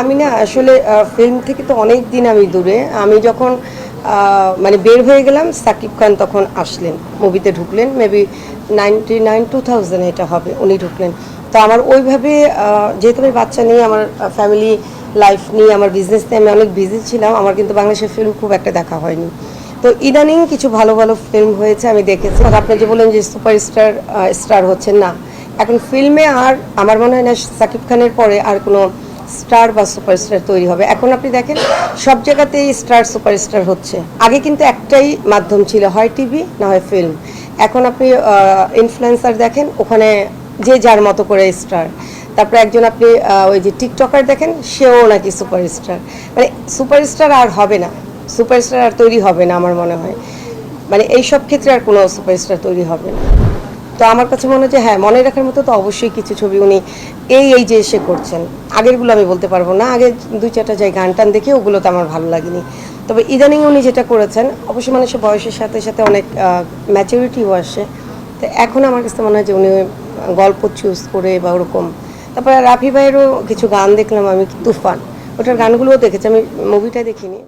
আমি না আসলে ফিল্ম থেকে তো অনেক দিন আমি দূরে। আমি যখন মানে বের হয়ে গেলাম, সাকিব খান তখন আসলেন। মুভিতে ঢুকলেন maybe ninety nine two thousand এটা হবে, উনি ঢুকলেন। তো আমার ওইভাবে যেহেতু আমি বাচ্চা নিয়ে, আমার ফ্যামিলি লাইফ নিয়ে, আমার বিজনেস নিয়ে আমি অনেক বিজি ছিলাম, আমার কিন্তু বাংলাদেশের ফিল্ম খুব একটা দেখা হয়নি। তো ইদানিং কিছু ভালো ভালো ফিল্ম হয়েছে, আমি দেখেছি। আর আপনি যে বলেন যে সুপারস্টার স্টার হচ্ছেন, না। এখন ফিল্মে আর, আমার মনে হয় না, সাকিব খানের পরে আর কোনো স্টার বা সুপারস্টার তৈরি হবে। এখন আপনি দেখেন, সব জায়গাতেই স্টার, সুপারস্টার হচ্ছে। আগে কিন্তু একটাই মাধ্যম ছিল, হয় টিভি, না হয় ফিল্ম এখন আপনি ইনফ্লুয়েন্সার দেখেন, ওখানে যে যার মতো করে স্টার। তারপরে একজন আপনি ওই যে টিকটকার দেখেন, সেও নাকি সুপারস্টার। মানে সুপারস্টার আর হবে না। সুপারস্টার আর তৈরি হবে না আমার মনে হয়। মানে এই সব ক্ষেত্রে আর কোনো সুপারস্টার তৈরি হবে না। তো আমার কাছে মনে হয় যে হ্যাঁ মনে রাখার মতো তো অবশ্যই কিছু ছবি উনি এই এই যে এসে করছেন, আগেরগুলো আমি বলতে পারব না, আগে দুই চারটা যাই গান টান দেখে ওগুলো তো আমার ভালো লাগেনি। তবে ইদানিং উনি যেটা করেছেন অবশ্যই মানুষের বয়সের সাথে সাথে অনেক ম্যাচুরিটিও আসে। তো এখন আমার কাছে মনে হয় যে উনি গল্প চুজ করে বা ওরকম। তারপরে রাফি ভাইয়েরও কিছু গান দেখলাম আমি, তুফান। ওটার গানগুলোও দেখেছি, আমি মুভিটা দেখিনি।